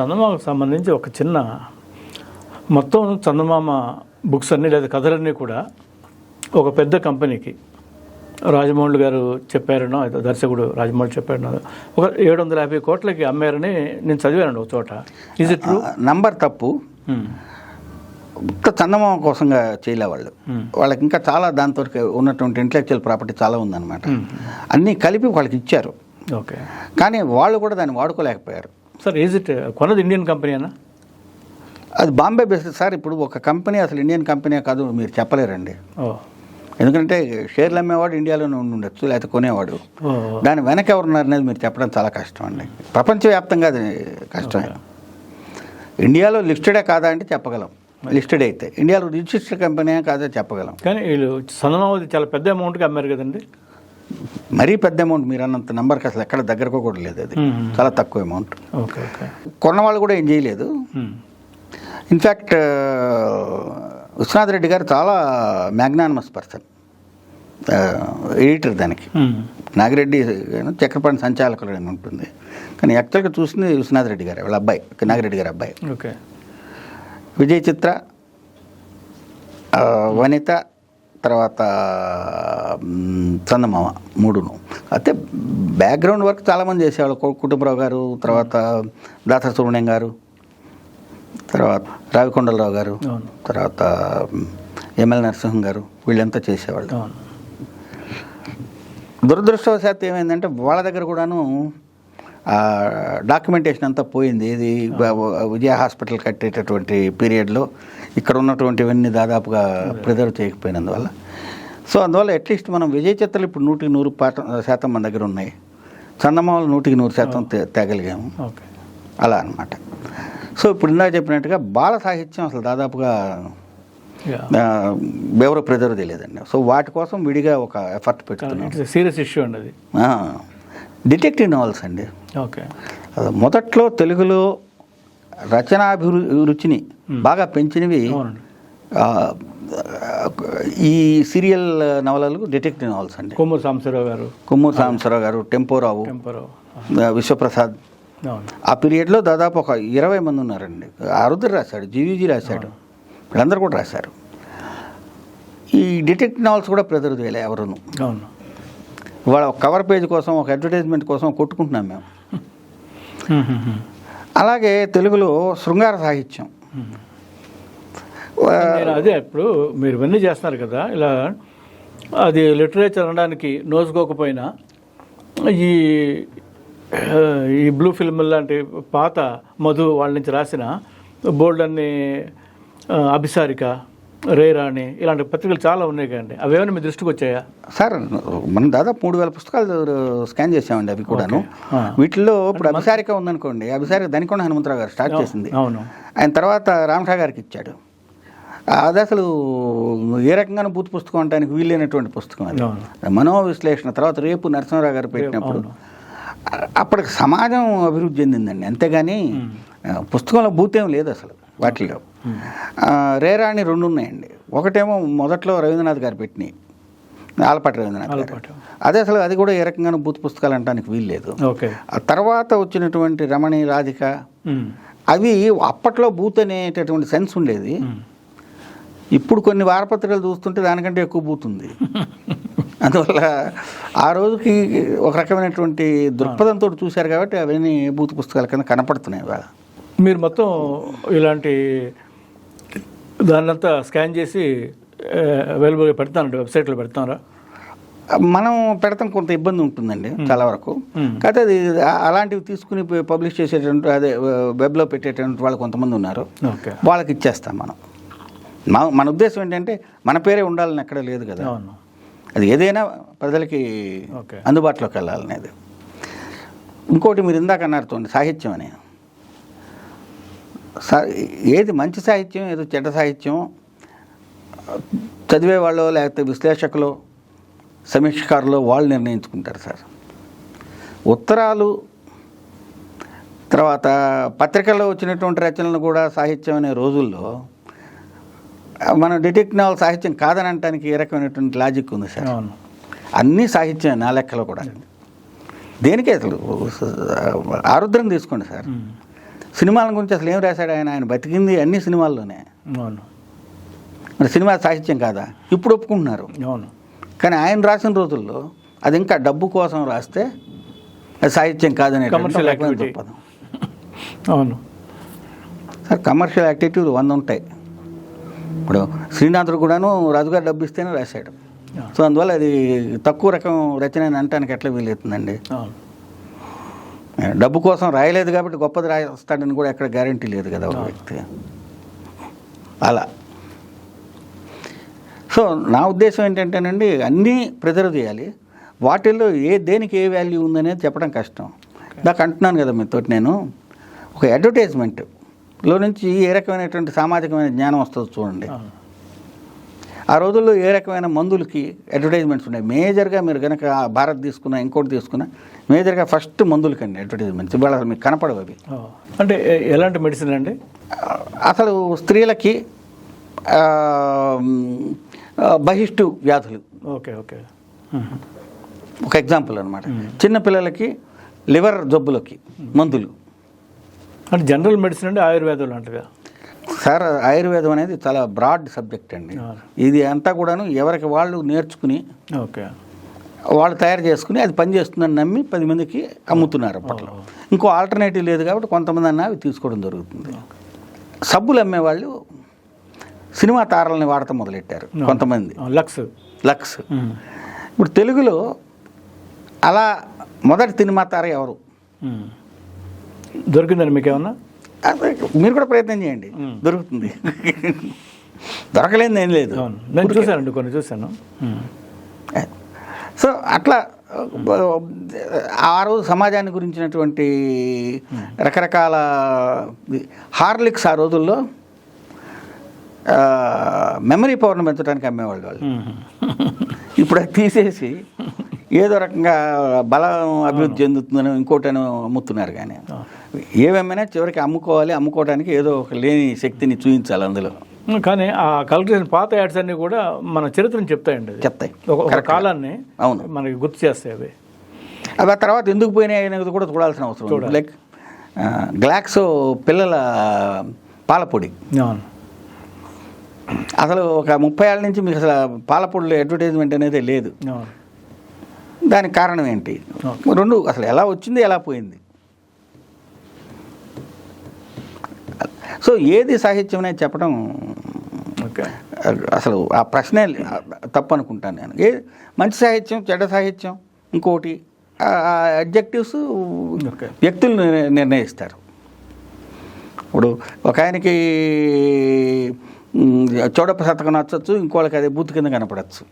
చందమామకు సంబంధించి ఒక చిన్న మొత్తం చందమామ బుక్స్ అన్నీ లేదా కథలన్నీ కూడా ఒక పెద్ద కంపెనీకి రాజమౌళి గారు చెప్పారనో దర్శకుడు రాజమౌళి చెప్పారనో ఒక ఏడు వందల యాభై కోట్లకి అమ్మారని నేను చదివాను ఒక చోట. ట్రూ నంబర్ తప్పు. ఇంత చందమామ కోసంగా చేయలే వాళ్ళు వాళ్ళకి ఇంకా చాలా దాంతో ఉన్నటువంటి ఇంటలెక్చువల్ ప్రాపర్టీ చాలా ఉందన్నమాట. అన్నీ కలిపి వాళ్ళకి ఇచ్చారు. ఓకే కానీ వాళ్ళు కూడా దాన్ని వాడుకోలేకపోయారు. సార్ ఈజ్ ఇట్ కొన్నది ఇండియన్ కంపెనీ అన్నా? అది బాంబే బేస్డ్ సార్ ఇప్పుడు ఒక కంపెనీ అసలు ఇండియన్ కంపెనీ కాదు మీరు చెప్పలేరండి. ఎందుకంటే షేర్లు అమ్మేవాడు ఇండియాలోనే ఉండి ఉండొచ్చు లేకపోతే కొనేవాడు. దాని వెనక ఎవరున్నారు అనేది మీరు చెప్పడం చాలా కష్టం అండి. ప్రపంచవ్యాప్తంగా అది కష్టమే. ఇండియాలో లిస్టెడే కాదా అంటే చెప్పగలం. లిస్టెడ్ అయితే. ఇండియాలో రిజిస్టర్డ్ కంపెనీ కాదా చెప్పగలం. కానీ వీళ్ళు చందమామది చాలా పెద్ద అమౌంట్కి అమ్మారు కదండి. మరీ పెద్ద అమౌంట్ మీరు అన్నంత నెంబర్కి అసలు ఎక్కడ దగ్గరకు కూడా లేదు అది. చాలా తక్కువ అమౌంట్ కొన్న వాళ్ళు కూడా ఏం చేయలేదు. ఇన్ఫ్యాక్ట్ విశ్వనాథ్ రెడ్డి గారు చాలా మ్యాగ్నానమస్ పర్సన్ ఎడిటర్ దానికి. నాగిరెడ్డి చక్రపాణి సంచాలకులు అని ఉంటుంది. కానీ యాక్చువల్గా చూసింది విశ్వనాథ్ రెడ్డి గారు వాళ్ళ అబ్బాయి నాగిరెడ్డి గారి అబ్బాయి. ఓకే. విజయ్ చిత్ర వనిత తర్వాత చందమామ మూడును. అయితే బ్యాక్గ్రౌండ్ వర్క్ చాలామంది చేసేవాళ్ళు. కుటుంబరావు గారు తర్వాత దాసరి సుబ్రహ్మణ్యం గారు తర్వాత రావికొండలరావు గారు తర్వాత ఎంఎల్ నరసింహం గారు వీళ్ళంతా చేసేవాళ్ళు. దురదృష్టవశాత్తు ఏమైందంటే వాళ్ళ దగ్గర కూడాను డాక్యుమెంటేషన్ అంతా పోయింది. ఇది విజయ హాస్పిటల్ కట్టేటటువంటి పీరియడ్లో ఇక్కడ ఉన్నటువంటివన్నీ దాదాపుగా ప్రిజర్వ్ చేయకపోయినందువల్ల. సో అందువల్ల అట్లీస్ట్ మనం విజయ చిత్రలు ఇప్పుడు నూటికి నూరు శాతం మన దగ్గర ఉన్నాయి. చందమామలు నూటికి నూరు శాతం తేగలిగాము. అలా అన్నమాట. సో ఇప్పుడు ఇందాక చెప్పినట్టుగా బాల సాహిత్యం అసలు దాదాపుగా ఎవరు ప్రిజర్వ్ చేయలేదండి సో వాటి కోసం విడిగా ఒక ఎఫర్ట్ పెట్టుకున్నాం సీరియస్ ఇష్యూ అండి అది. డిటెక్టివ్ నావల్స్ అండి. ఓకే. మొదట్లో తెలుగులో రచనాభిరుచిని బాగా పెంచినవి ఈ సీరియల్ నవలలు డిటెక్టివ్ నావల్స్ అండి. కొమ్మూరు సాంబశివరావు గారు. కొమ్మూరు సాంబశివరావు గారు టెంపోరావు విశ్వప్రసాద్. ఆ పీరియడ్లో దాదాపు ఒక ఇరవై మంది ఉన్నారండి. అరుదర్ రాశాడు జీవీజీ రాశాడు వీళ్ళందరూ కూడా రాశారు. ఈ డిటెక్టివ్ నావల్స్ కూడా ప్రిజర్వ్ చేయలే ఎవరును. అవును. వాళ్ళ కవర్ పేజ్ కోసం ఒక అడ్వర్టైజ్మెంట్ కోసం కొట్టుకుంటున్నాం మేము. అలాగే తెలుగులో శృంగార సాహిత్యం. అదే ఇప్పుడు మీరు ఇవన్నీ చేస్తున్నారు కదా ఇలా అది లిటరేచర్ అనడానికి నోచుకోకపోయినా ఈ ఈ బ్లూ ఫిల్మ్ లాంటి పాత మధు వాళ్ళ నుంచి రాసిన బోల్డ్ అన్ని అభిసారిక రేరాణి ఇలాంటి పత్రికలు చాలా ఉన్నాయి కదండి. అవేమైనా మీ దృష్టికి వచ్చాయా? సార్ మనం దాదాపు మూడు వేల పుస్తకాలు స్కాన్ చేసామండి అవి కూడాను. ఆ. వీటిల్లో ఇప్పుడు అభిసారిక ఉందనుకోండి అభిసారిక దనికొండ హనుమంతరావు గారు స్టార్ట్ చేసింది. అవును. ఆయన తర్వాత రామఠా గారికి ఇచ్చాడు. అది అసలు ఏ రకంగానూ బూత్ పుస్తకం అనడానికి వీలైనటువంటి పుస్తకం అది. అవును. మనో విశ్లేషణ తర్వాత రేపు నరసింహరావు గారు పెట్టినప్పుడు అప్పటికి సమాజం అభివృద్ధి చెందిందండి. అంతేగాని పుస్తకంలో భూతేం లేదు అసలు. వాటిలో. రేరాణి రెండు ఉన్నాయండి ఒకటేమో మొదట్లో రవీంద్రనాథ్ గారు పెట్టినాయి ఆలపాటి రవీంద్రనాథ్ గారు. అదే అసలు అది కూడా ఏ రకంగానూ బూత్ పుస్తకాలు అనడానికి వీల్లేదు. ఓకే. ఆ తర్వాత వచ్చినటువంటి రమణి రాధిక. అవి అప్పట్లో బూత్ అనేటటువంటి సెన్స్ ఉండేది. ఇప్పుడు కొన్ని వారపత్రికలు చూస్తుంటే దానికంటే ఎక్కువ బూత్ ఉంది. అందువల్ల ఆ రోజుకి ఒక రకమైనటువంటి దృక్పథంతో చూశారు కాబట్టి అవన్నీ బూత్ పుస్తకాల కింద కనపడుతున్నాయి మీరు మొత్తం ఇలాంటి దాన్నంతా స్కాన్ చేసి అవైలబుల్గా పెడతానండి వెబ్సైట్లో పెడతారా? మనం పెడతాం కొంత ఇబ్బంది ఉంటుందండి చాలా వరకు. కాకపోతే అది అలాంటివి తీసుకుని పబ్లిష్ చేసేటువంటి అదే వెబ్లో పెట్టేటువంటి వాళ్ళు కొంతమంది ఉన్నారు. ఓకే. వాళ్ళకి ఇచ్చేస్తాం మనం. మా మన ఉద్దేశం ఏంటంటే మన పేరే ఉండాలని ఎక్కడ లేదు కదా. అవును. అది ఏదైనా ప్రజలకి అందుబాటులోకి వెళ్ళాలనేది. ఇంకోటి మీరు ఇందాక అన్నారు సాహిత్యం అని. ఏది మంచి సాహిత్యం ఏదో చెడ్డ సాహిత్యం చదివే వాళ్ళు లేకపోతే విశ్లేషకులు సమీక్షకారులు వాళ్ళు నిర్ణయించుకుంటారు సార్. ఉత్తరాలు తర్వాత పత్రికల్లో వచ్చినటువంటి రచనలు కూడా సాహిత్యం అనే రోజుల్లో మనం డిటెక్ట్ నావల్ సాహిత్యం కాదని అనడానికి ఏ రకమైనటువంటి లాజిక్ ఉంది సార్? అన్నీ సాహిత్యం నా లెక్కలో కూడా. దేనికే అసలు ఆరుద్రం తీసుకోండి సార్. సినిమాల గురించి అసలు ఏం రాశాడు ఆయన? ఆయన బతికింది అన్ని సినిమాల్లోనే. అవును. మరి సినిమా సాహిత్యం కాదా? ఇప్పుడు ఒప్పుకుంటున్నారు. అవును. కానీ ఆయన రాసిన రోజుల్లో అది ఇంకా డబ్బు కోసం రాస్తే అది సాహిత్యం కాదనే. దృక్పథం అవును. సార్ కమర్షియల్ యాక్టివిటీలు వంద ఉంటాయి. ఇప్పుడు శ్రీనాథుడు కూడాను రాజుగారు డబ్బు ఇస్తేనే రాశాడు. సో అందువల్ల అది తక్కువ రకం రచన అని అనటానికి ఎట్లా వీలవుతుందండి? అవును. డబ్బు కోసం రాయలేదు కాబట్టి గొప్పది రాస్తాడని కూడా ఎక్కడ గ్యారంటీ లేదు కదా ఒక వ్యక్తి. అలా. సో నా ఉద్దేశం ఏంటంటేనండి అన్నీ ప్రిజర్వ్ చేయాలి. వాటిల్లో ఏ దేనికి ఏ వాల్యూ ఉందనేది చెప్పడం కష్టం. నాకు అంటున్నాను కదా మీతో నేను. ఒక అడ్వర్టైజ్మెంట్లో నుంచి ఏ రకమైనటువంటి సామాజికమైన జ్ఞానం వస్తుందో చూడండి. ఆ రోజుల్లో ఏ రకమైన మందులకి అడ్వర్టైజ్మెంట్స్ ఉన్నాయి? మేజర్గా మీరు కనుక భారత్ తీసుకున్నా ఇంకోటి తీసుకున్నా మేజర్గా ఫస్ట్ మందులకండి అడ్వర్టైజ్మెంట్స్ ఇవాళ అసలు మీకు కనపడవు అవి. అంటే ఎలాంటి మెడిసిన్ అండి? అసలు స్త్రీలకి బహిష్టు వ్యాధులు. Okay okay. ఒక ఎగ్జాంపుల్ అనమాట చిన్న పిల్లలకి లివర్ జబ్బులకి మందులు. అంటే జనరల్ మెడిసిన్ అంటే ఆయుర్వేదం లాంటిగా సార్ ఆయుర్వేదం అనేది చాలా బ్రాడ్ సబ్జెక్ట్ అండి. ఇది అంతా కూడాను ఎవరికి వాళ్ళు నేర్చుకుని ఓకే. వాళ్ళు తయారు చేసుకుని అది పనిచేస్తుందని నమ్మి పది మందికి అమ్ముతున్నారు అప్పట్లో. ఇంకో ఆల్టర్నేటివ్ లేదు కాబట్టి కొంతమంది అన్న అవి తీసుకోవడం జరుగుతుంది. సబ్బులు అమ్మేవాళ్ళు సినిమా తారల్ని వాడటం మొదలెట్టారు కొంతమంది. లక్స్. లక్స్. ఇప్పుడు తెలుగులో అలా మొదటి సినిమా తార ఎవరు. దొరికిందండి మీకు ఏమన్నా అదే మీరు కూడా ప్రయత్నం చేయండి. దొరుకుతుంది. దొరకలేని ఏం లేదు. నేను చూశానండి కొన్ని చూశాను. సో అట్లా ఆ రోజు సమాజాన్ని గురించినటువంటి రకరకాల హార్లిక్స్ ఆ రోజుల్లో మెమరీ పవర్ని పెంచడానికి అమ్మేవాళ్ళు వాళ్ళు. ఇప్పుడు అది తీసేసి ఏదో రకంగా బలం అభివృద్ధి చెందుతుందని ఇంకోటని అమ్ముతున్నారు కానీ. ఏమేమైనా చివరికి అమ్ముకోవాలి అమ్ముకోవడానికి ఏదో ఒక లేని శక్తిని చూపించాలి అందులో. కానీ ఆ కలెక్టరేషన్ పాత యాడ్స్ అన్ని కూడా మన చరిత్రను చెప్తాయండి. చెప్తాయి. ఒక. కాలాన్ని అవును. మనకి గుర్తు చేస్తాయి అవి. అవి ఆ తర్వాత ఎందుకు పోయినాయి అనేది కూడా చూడాల్సిన అవసరం ఉంది. లైక్ గ్లాక్సో పిల్లల పాలపొడి. అవును. అసలు ఒక ముప్పై ఏళ్ళ నుంచి మీకు అసలు పాలపొడిలో అడ్వర్టైజ్మెంట్ అనేది లేదు. అవును. దానికి కారణం ఏంటి. రెండు అసలు ఎలా వచ్చింది ఎలా పోయింది? సో ఏది సాహిత్యం అనేది చెప్పడం అసలు ఆ ప్రశ్నే తప్పు అనుకుంటాను నేను. ఏ మంచి సాహిత్యం చెడ్డ సాహిత్యం ఇంకోటి అబ్జెక్టివ్స్ వ్యక్తులు నిర్- నిర్ణయిస్తారు. ఇప్పుడు ఒక ఆయనకి చౌడప్ప శతకం నచ్చచ్చు ఇంకోళ్ళకి అదే బూత్ కింద కనపడచ్చు.